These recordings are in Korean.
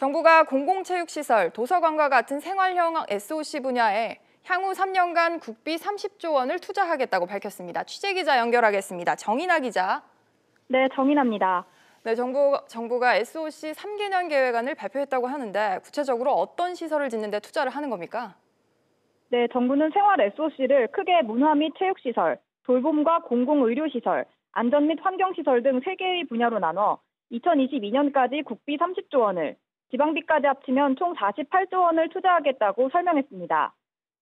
정부가 공공체육시설, 도서관과 같은 생활형 SOC 분야에 향후 3년간 국비 30조 원을 투자하겠다고 밝혔습니다. 취재기자 연결하겠습니다. 정인아 기자. 네, 정인아입니다. 네, 정부, 정부가 SOC 3개년 계획안을 발표했다고 하는데 구체적으로 어떤 시설을 짓는 데 투자를 하는 겁니까? 네, 정부는 생활 SOC를 크게 문화 및 체육시설, 돌봄과 공공의료시설, 안전 및 환경시설 등 3개의 분야로 나눠 2022년까지 국비 30조 원을, 지방비까지 합치면 총 48조 원을 투자하겠다고 설명했습니다.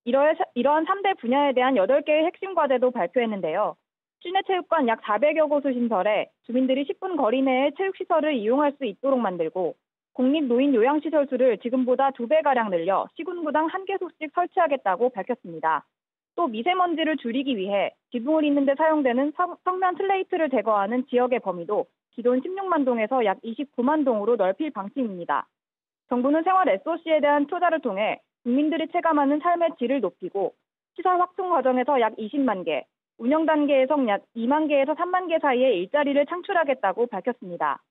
이러한 3대 분야에 대한 8개의 핵심 과제도 발표했는데요. 실내체육관 약 400여 곳을 신설해 주민들이 10분 거리 내에 체육시설을 이용할 수 있도록 만들고 공립노인 요양시설 수를 지금보다 2배가량 늘려 시군구당 1개소씩 설치하겠다고 밝혔습니다. 또 미세먼지를 줄이기 위해 지붕을 잇는 데 사용되는 성면 슬레이트를 제거하는 지역의 범위도 기존 16만 동에서 약 29만 동으로 넓힐 방침입니다. 정부는 생활 SOC에 대한 투자를 통해 국민들이 체감하는 삶의 질을 높이고 시설 확충 과정에서 약 20만 개, 운영 단계에서 약 2만 개에서 3만 개 사이의 일자리를 창출하겠다고 밝혔습니다.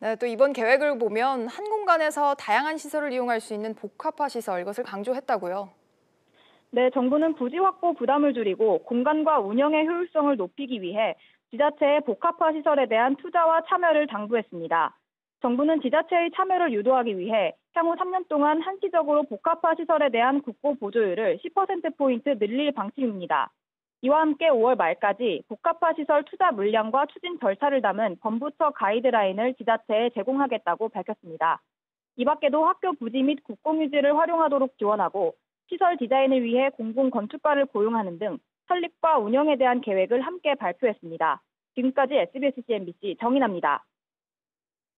네, 또 이번 계획을 보면 한 공간에서 다양한 시설을 이용할 수 있는 복합화 시설 이것을 강조했다고요. 네, 정부는 부지 확보 부담을 줄이고 공간과 운영의 효율성을 높이기 위해 지자체의 복합화 시설에 대한 투자와 참여를 당부했습니다. 정부는 지자체의 참여를 유도하기 위해 향후 3년 동안 한시적으로 복합화 시설에 대한 국고 보조율을 10%포인트 늘릴 방침입니다. 이와 함께 5월 말까지 복합화 시설 투자 물량과 추진 절차를 담은 범부처 가이드라인을 지자체에 제공하겠다고 밝혔습니다. 이 밖에도 학교 부지 및 국공유지를 활용하도록 지원하고 시설 디자인을 위해 공공 건축가를 고용하는 등 설립과 운영에 대한 계획을 함께 발표했습니다. 지금까지 SBS CNBC 정인아입니다.